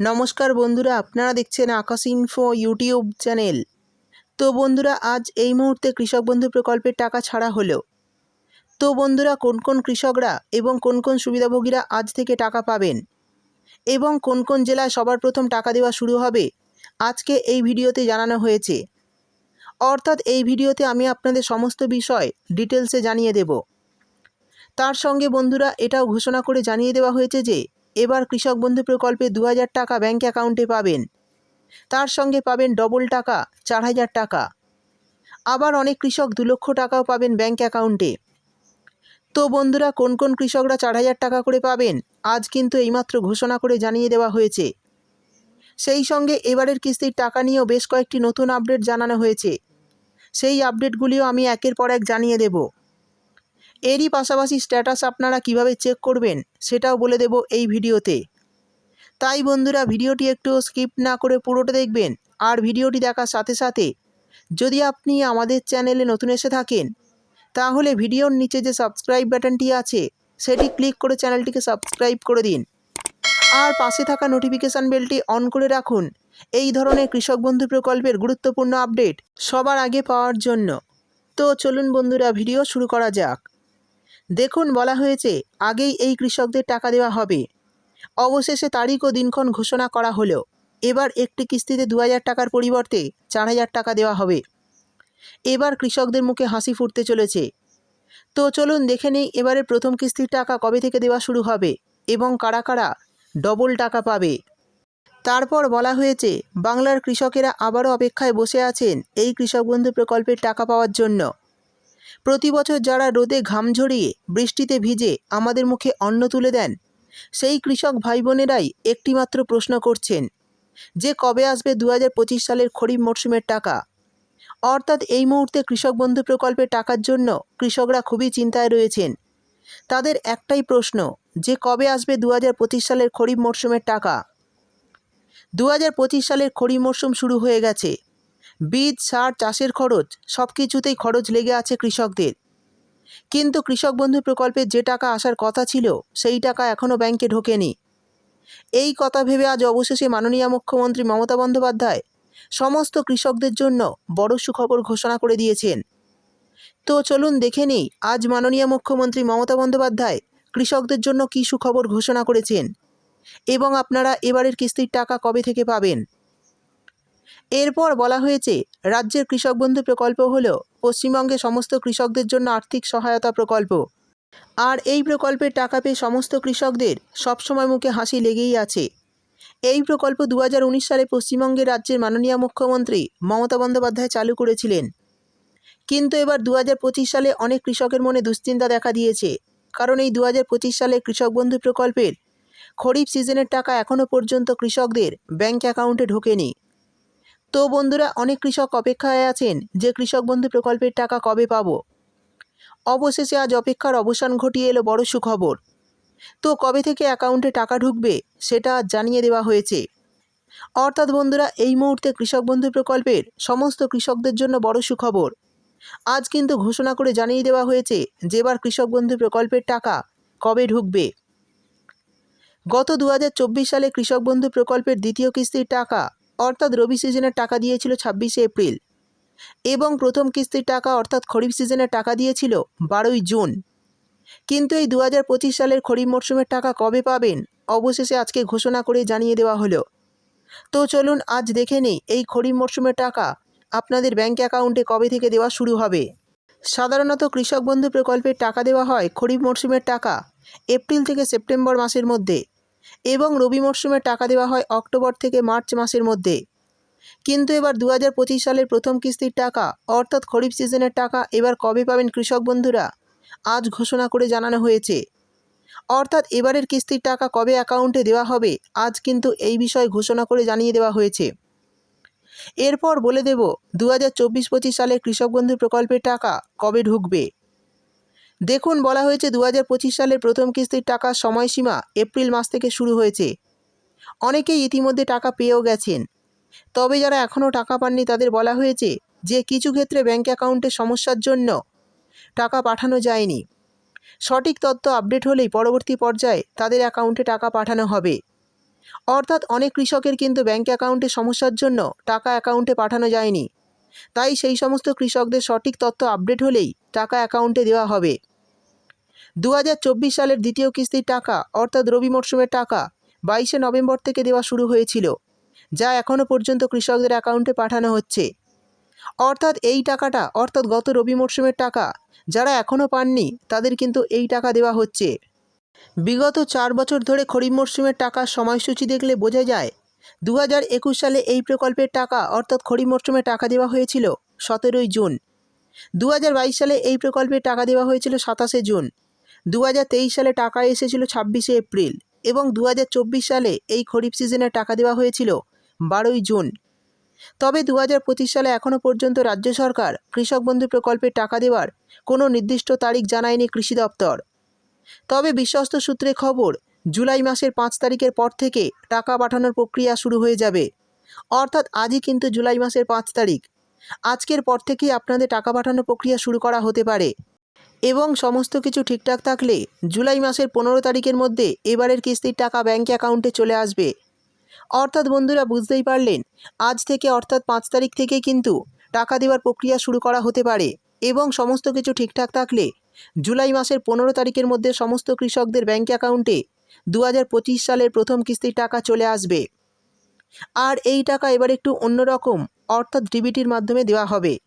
নমস্কার বন্ধুরা, আপনারা দেখছেন আকাশ ইনফো ইউটিউব চ্যানেল তো বন্ধুরা, আজ এই মুহূর্তে কৃষক বন্ধু প্রকল্পের টাকা ছাড়া হলো তো বন্ধুরা, কোন কোন কৃষকরা এবং কোন কোন সুবিধাভোগীরা আজ থেকে টাকা পাবেন এবং কোন কোন জেলায় সবার প্রথম টাকা দেওয়া শুরু হবে, আজকে এই ভিডিওতে জানানো হয়েছে। অর্থাৎ এই ভিডিওতে আমি আপনাদের সমস্ত বিষয় ডিটেলসে জানিয়ে দেব। তার সঙ্গে বন্ধুরা, এটাও ঘোষণা করে জানিয়ে দেওয়া হয়েছে যে এবার কৃষক বন্ধু প্রকল্পে দু হাজার টাকা ব্যাঙ্ক অ্যাকাউন্টে পাবেন। তার সঙ্গে পাবেন ডবল টাকা চার হাজার টাকা। আবার অনেক কৃষক দু লক্ষ টাকাও পাবেন ব্যাঙ্ক অ্যাকাউন্টে। তো বন্ধুরা, কোন কোন কৃষকরা চার হাজার টাকা করে পাবেন, আজ কিন্তু এইমাত্র ঘোষণা করে জানিয়ে দেওয়া হয়েছে। সেই সঙ্গে এবারের কিস্তির টাকা নিয়েও বেশ কয়েকটি নতুন আপডেট জানানো হয়েছে। সেই আপডেটগুলিও আমি একের পর এক জানিয়ে দেব। এরই পাশাপাশি স্ট্যাটাস আপনারা কীভাবে চেক করবেন, সেটাও বলে দেব এই ভিডিওতে। তাই বন্ধুরা, ভিডিওটি একটু স্কিপ না করে পুরোটা দেখবেন, আর ভিডিওটি দেখার সাথে সাথে যদি আপনি আমাদের চ্যানেলে নতুন এসে থাকেন, তাহলে ভিডিওর নিচে যে সাবস্ক্রাইব বাটনটি আছে, সেটি ক্লিক করে চ্যানেলটিকে সাবস্ক্রাইব করে দিন। আর পাশে থাকা নোটিফিকেশান বেলটি অন করে রাখুন। এই ধরনের কৃষক বন্ধু প্রকল্পের গুরুত্বপূর্ণ আপডেট সবার আগে পাওয়ার জন্য। তো চলুন বন্ধুরা, ভিডিও শুরু করা যাক। দেখুন বলা হয়েছে, আগেই এই কৃষকদের টাকা দেওয়া হবে। অবশেষে তারিখ ও দিনক্ষণ ঘোষণা করা হলো এবার একটি কিস্তিতে দু হাজার টাকার পরিবর্তে চার হাজার টাকা দেওয়া হবে। এবার কৃষকদের মুখে হাসি ফুটতে চলেছে। তো চলুন দেখে নেই এবারে প্রথম কিস্তির টাকা কবে থেকে দেওয়া শুরু হবে এবং কারা কারা ডবল টাকা পাবে। তারপর বলা হয়েছে, বাংলার কৃষকেরা আবারও অপেক্ষায় বসে আছেন এই কৃষক বন্ধু প্রকল্পের টাকা পাওয়ার জন্য। প্রতি বছর যারা রোদে ঘাম ঝরিয়ে বৃষ্টিতে ভিজে আমাদের মুখে অন্ন তুলে দেন, সেই কৃষক ভাই বোনেরাই একটিমাত্র প্রশ্ন করছেন, যে কবে আসবে দু হাজার পঁচিশ সালের খরিফ মরশুমের টাকা? অর্থাৎ এই মুহূর্তে কৃষক বন্ধু প্রকল্পের টাকার জন্য কৃষকরা খুবই চিন্তায় রয়েছেন। তাদের একটাই প্রশ্ন, যে কবে আসবে দু হাজার পঁচিশ সালের খরিফ মরশুমের টাকা? দু হাজার পঁচিশ সালের খরিফ মরশুম শুরু হয়ে গেছে। বীজ, সার, চাষের খরচ সব কিছুতেই খরচ লেগে আছে কৃষকদের। কিন্তু কৃষক বন্ধু প্রকল্পে যে টাকা আসার কথা ছিল, সেই টাকা এখনও ব্যাংকে ঢোকেনি। এই কথা ভেবে আজ অবশেষে মাননীয় মুখ্যমন্ত্রী মমতা বন্দ্যোপাধ্যায় সমস্ত কৃষকদের জন্য বড় সুখবর ঘোষণা করে দিয়েছেন। তো চলুন দেখে নিই, আজ মাননীয় মুখ্যমন্ত্রী মমতা বন্দ্যোপাধ্যায় কৃষকদের জন্য কী সুখবর ঘোষণা করেছেন এবং আপনারা এবারের কিস্তির টাকা কবে থেকে পাবেন? এরপর বলা হয়েছে, রাজ্যের কৃষক বন্ধু প্রকল্প হল পশ্চিমবঙ্গে সমস্ত কৃষকদের জন্য আর্থিক সহায়তা প্রকল্প। আর এই প্রকল্পের টাকা পেয়ে সমস্ত কৃষকদের সবসময় মুখে হাসি লেগেই আছে। এই প্রকল্প দু হাজার উনিশ সালে পশ্চিমবঙ্গের রাজ্যের মাননীয় মুখ্যমন্ত্রী মমতা বন্দ্যোপাধ্যায় চালু করেছিলেন। কিন্তু এবার দু হাজার পঁচিশ সালে অনেক কৃষকের মনে দুশ্চিন্তা দেখা দিয়েছে, কারণ এই দু হাজার পঁচিশ সালে কৃষক বন্ধু প্রকল্পের খরিফ সিজনের টাকা এখনও পর্যন্ত কৃষকদের ব্যাংক অ্যাকাউন্টে ঢোকেনি। তো বন্ধুরা, অনেক কৃষক অপেক্ষায় আছেন যে কৃষক বন্ধু প্রকল্পের টাকা কবে পাবো? অবশেষে আজ অপেক্ষার অবসান ঘটিয়ে এলো বড় সুখবর। তো কবে থেকে অ্যাকাউন্টে টাকা ঢুকবে সেটা জানিয়ে দেওয়া হয়েছে। অর্থাৎ বন্ধুরা, এই মুহূর্তে কৃষক বন্ধু প্রকল্পের সমস্ত কৃষকদের জন্য বড় সুখবর। আজ কিন্তু ঘোষণা করে জানিয়ে দেওয়া হয়েছে যে এবার কৃষক বন্ধু প্রকল্পের টাকা কবে ঢুকবে। গত দু হাজার চব্বিশ সালে কৃষক বন্ধু প্রকল্পের দ্বিতীয় কিস্তির টাকা অর্থাৎ রবি সিজনের টাকা দিয়েছিল ছাব্বিশে এপ্রিল। এবং প্রথম কিস্তির টাকা অর্থাৎ খরিফ সিজনের টাকা দিয়েছিল বারোই জুন। কিন্তু এই দু হাজার পঁচিশ সালের খরিফ মরশুমের টাকা কবে পাবেন? অবশেষে আজকে ঘোষণা করে জানিয়ে দেওয়া হলো। তো চলুন আজ দেখে নেই এই খরিফ মরশুমের টাকা আপনাদের ব্যাঙ্ক অ্যাকাউন্টে কবে থেকে দেওয়া শুরু হবে। সাধারণত কৃষক বন্ধু প্রকল্পের টাকা দেওয়া হয় খরিফ মরশুমের টাকা এপ্রিল থেকে সেপ্টেম্বর মাসের মধ্যে। এবং রবি মরশুমে টাকা দেওয়া হয় অক্টোবর থেকে মার্চ মাসের মধ্যে। কিন্তু এবার দু হাজার পঁচিশ সালের প্রথম কিস্তির টাকা, অর্থাৎ খরিফ সিজনের টাকা, এবার কবে পাবেন কৃষক বন্ধুরা? আজ ঘোষণা করে জানানো হয়েছে। অর্থাৎ এবারের কিস্তির টাকা কবে অ্যাকাউন্টে দেওয়া হবে, আজ কিন্তু এই বিষয়ে ঘোষণা করে জানিয়ে দেওয়া হয়েছে। এরপর বলে দেব দু হাজার চব্বিশ পঁচিশ সালে কৃষক বন্ধু প্রকল্পের টাকা কবে ঢুকবে? দেখুন, বলা হয়েছে দু হাজার পঁচিশ সালের প্রথম কিস্তির টাকার সময়সীমা এপ্রিল মাস থেকে শুরু হয়েছে। অনেকেই ইতিমধ্যে টাকা পেয়েও গেছেন। তবে যারা এখনও টাকা পাননি, তাদের বলা হয়েছে যে কিছু ক্ষেত্রে ব্যাঙ্ক অ্যাকাউন্টে সমস্যার জন্য টাকা পাঠানো যায়নি। সঠিক তথ্য আপডেট হলেই পরবর্তী পর্যায়ে তাদের অ্যাকাউন্টে টাকা পাঠানো হবে। অর্থাৎ অনেক কৃষকের কিন্তু ব্যাঙ্ক অ্যাকাউন্টে সমস্যার জন্য টাকা অ্যাকাউন্টে পাঠানো যায়নি। তাই সেই সমস্ত কৃষকদের সঠিক তথ্য আপডেট হলেই টাকা অ্যাকাউন্টে দেওয়া হবে। দু হাজার চব্বিশ সালের দ্বিতীয় কিস্তির টাকা, অর্থাৎ রবি মরশুমের টাকা, বাইশে নভেম্বর থেকে দেওয়া শুরু হয়েছিল, যা এখনও পর্যন্ত কৃষকদের অ্যাকাউন্টে পাঠানো হচ্ছে। অর্থাৎ এই টাকাটা, অর্থাৎ গত রবি মরশুমের টাকা, যারা এখনও পাননি, তাদের কিন্তু এই টাকা দেওয়া হচ্ছে। বিগত চার বছর ধরে খরিফ মরশুমের টাকার সময়সূচি দেখলে বোঝা যায় দু হাজার একুশ সালে এই প্রকল্পের টাকা, অর্থাৎ খরিফ মরশুমে টাকা দেওয়া হয়েছিল সতেরোই জুন। দু হাজার বাইশ সালে এই প্রকল্পের টাকা দেওয়া হয়েছিল সাতাশে জুন। দু হাজার তেইশ সালে টাকা এসেছিল ছাব্বিশে এপ্রিল এবং দু হাজার চব্বিশ সালে এই খরিফ সিজনে টাকা দেওয়া হয়েছিল বারোই জুন। তবে দু হাজার পঁচিশ সালে এখনও পর্যন্ত রাজ্য সরকার কৃষক বন্ধু প্রকল্পের টাকা দেওয়ার কোনো নির্দিষ্ট তারিখ জানায়নি কৃষি দপ্তর। তবে বিশ্বস্ত সূত্রে খবর, জুলাই মাসের পাঁচ তারিখের পর থেকে টাকা পাঠানোর প্রক্রিয়া শুরু হয়ে যাবে। অর্থাৎ আজই কিন্তু জুলাই মাসের পাঁচ তারিখ। আজকের পর থেকেই আপনাদের টাকা পাঠানোর প্রক্রিয়া শুরু করা হতে পারে। এবং সমস্ত কিছু ঠিকঠাক থাকলে জুলাই মাসের পনেরো তারিখের মধ্যে এবারের কিস্তির টাকা ব্যাঙ্ক অ্যাকাউন্টে চলে আসবে। অর্থাৎ বন্ধুরা বুঝতেই পারলেন, আজ থেকে অর্থাৎ পাঁচ তারিখ থেকে কিন্তু টাকা দেওয়ার প্রক্রিয়া শুরু করা হতে পারে এবং সমস্ত কিছু ঠিকঠাক থাকলে জুলাই মাসের পনেরো তারিখের মধ্যে সমস্ত কৃষকদের ব্যাঙ্ক অ্যাকাউন্টে দু হাজার পঁচিশ সালের প্রথম কিস্তির টাকা চলে আসবে। আর এই টাকা এবার একটু অন্যরকম অর্থাৎ ডিবিটির মাধ্যমে দেওয়া হবে।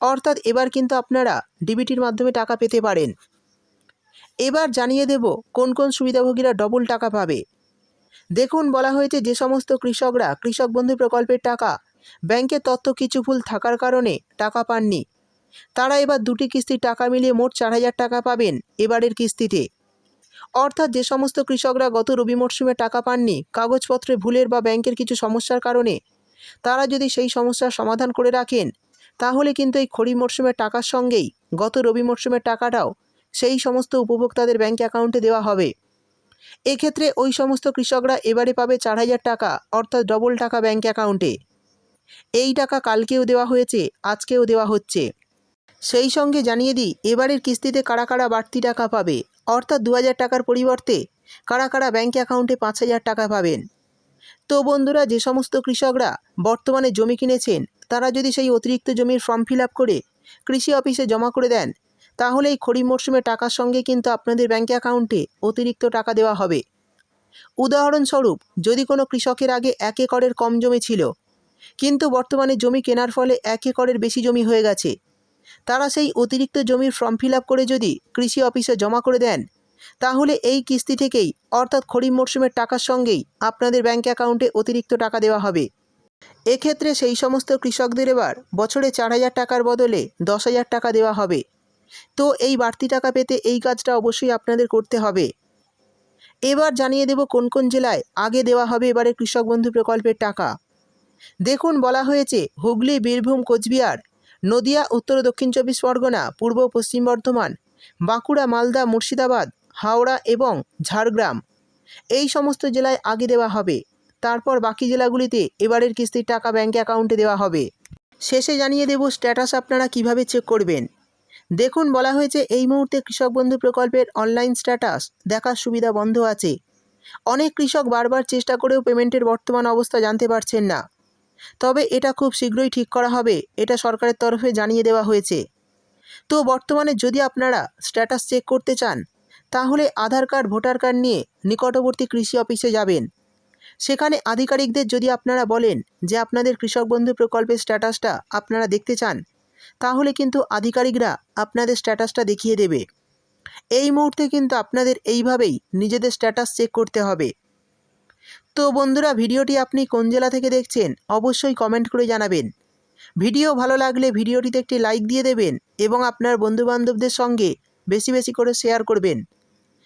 অর্থাৎ এবার কিন্তু আপনারা ডিবিটির মাধ্যমে টাকা পেতে পারেন। এবার জানিয়ে দেব কোন কোন সুবিধাভোগীরা ডবল টাকা পাবে। দেখুন, বলা হয়েছে যে সমস্ত কৃষকরা, কৃষক বন্ধু প্রকল্পের টাকা, ব্যাংকের তথ্য কিছু ভুল থাকার কারণে টাকা পাননি। তারা এবার দুটি কিস্তির টাকা মিলিয়ে মোট চার হাজার টাকা পাবেন এবারের কিস্তিতে। অর্থাৎ যে সমস্ত কৃষকরা গত রবি মরশুমে টাকা পাননি, কাগজপত্রে ভুলের বা ব্যাংকের কিছু সমস্যার কারণে, তারা যদি সেই সমস্যার সমাধান করে রাখেন তাহলে কিন্তু এই খরিফ মরশুমের টাকার সঙ্গেই গত রবি মরশুমের টাকাটাও সেই সমস্ত উপভোক্তাদের ব্যাঙ্ক অ্যাকাউন্টে দেওয়া হবে। এক্ষেত্রে ওই সমস্ত কৃষকরা এবারে পাবে চার হাজার টাকা, অর্থাৎ ডবল টাকা ব্যাঙ্ক অ্যাকাউন্টে এই টাকা কালকেও দেওয়া হয়েছে, আজকেও দেওয়া হচ্ছে। সেই সঙ্গে জানিয়ে দিই, এবারের কিস্তিতে কারা কারা বাড়তি টাকা পাবে, অর্থাৎ দু হাজার টাকার পরিবর্তে কারা কারা ব্যাঙ্ক অ্যাকাউন্টে পাঁচ হাজার টাকা পাবেন। তো বন্ধুরা, যে সমস্ত কৃষকরা বর্তমানে জমি কিনেছেন, তারা যদি সেই অতিরিক্ত জমির ফর্ম ফিল করে কৃষি অফিসে জমা করে দেন, তাহলে এই খরিফ মরশুমে টাকার সঙ্গে কিন্তু আপনাদের ব্যাঙ্ক অ্যাকাউন্টে অতিরিক্ত টাকা দেওয়া হবে। উদাহরণস্বরূপ, যদি কোনো কৃষকের আগে এক একরের কম জমি ছিল, কিন্তু বর্তমানে জমি কেনার ফলে এক একরের বেশি জমি হয়ে গেছে, তারা সেই অতিরিক্ত জমির ফর্ম ফিল করে যদি কৃষি অফিসে জমা করে দেন তাহলে এই কিস্তি থেকেই, অর্থাৎ খরিফ মরশুমের টাকার সঙ্গেই, আপনাদের ব্যাঙ্ক অ্যাকাউন্টে অতিরিক্ত টাকা দেওয়া হবে। এক্ষেত্রে সেই সমস্ত কৃষকদের এবার বছরে চার হাজার টাকার বদলে দশ হাজার টাকা দেওয়া হবে। তো এই বাড়তি টাকা পেতে এই কাজটা অবশ্যই আপনাদের করতে হবে। এবার জানিয়ে দেব কোন কোন জেলায় আগে দেওয়া হবে এবারে কৃষক বন্ধু প্রকল্পের টাকা। দেখুন, বলা হয়েছে, হুগলি, বীরভূম, কোচবিহার, নদিয়া, উত্তর দক্ষিণ চব্বিশ পরগনা, পূর্ব পশ্চিম বর্ধমান, বাঁকুড়া, মালদা, মুর্শিদাবাদ হাওড়া এবং ঝাড়গ্রাম। এই সমস্ত জেলায় আগে দেওয়া হবে। তারপর বাকি জেলাগুলিতে এবারের কিস্তির টাকা ব্যাঙ্ক অ্যাকাউন্টে দেওয়া হবে। শেষে জানিয়ে দেব স্ট্যাটাস আপনারা কীভাবে চেক করবেন। দেখুন, বলা হয়েছে এই মুহূর্তে কৃষক বন্ধু প্রকল্পের অনলাইন স্ট্যাটাস দেখার সুবিধা বন্ধ আছে। অনেক কৃষক বারবার চেষ্টা করেও পেমেন্টের বর্তমান অবস্থা জানতে পারছেন না। তবে এটা খুব শীঘ্রই ঠিক করা হবে, এটা সরকারের তরফে জানিয়ে দেওয়া হয়েছে। তো বর্তমানে যদি আপনারা স্ট্যাটাস চেক করতে চান তাহলে আধার কার্ড, ভোটার কার্ড নিয়ে নিকটবর্তী কৃষি অফিসে যাবেন। সেখানে আধিকারিকদের যদি আপনারা বলেন যে আপনাদের কৃষক বন্ধু প্রকল্পের স্ট্যাটাসটা আপনারা দেখতে চান, তাহলে কিন্তু আধিকারিকরা আপনাদের স্ট্যাটাসটা দেখিয়ে দেবে। এই মুহূর্তে কিন্তু আপনাদের এইভাবেই নিজেদের স্ট্যাটাস চেক করতে হবে। তো বন্ধুরা, ভিডিওটি আপনি কোন জেলা থেকে দেখছেন অবশ্যই কমেন্ট করে জানাবেন। ভিডিও ভালো লাগলে ভিডিওটিতে একটি লাইক দিয়ে দেবেন এবং আপনার বন্ধুবান্ধবদের সঙ্গে বেশি বেশি করে শেয়ার করবেন।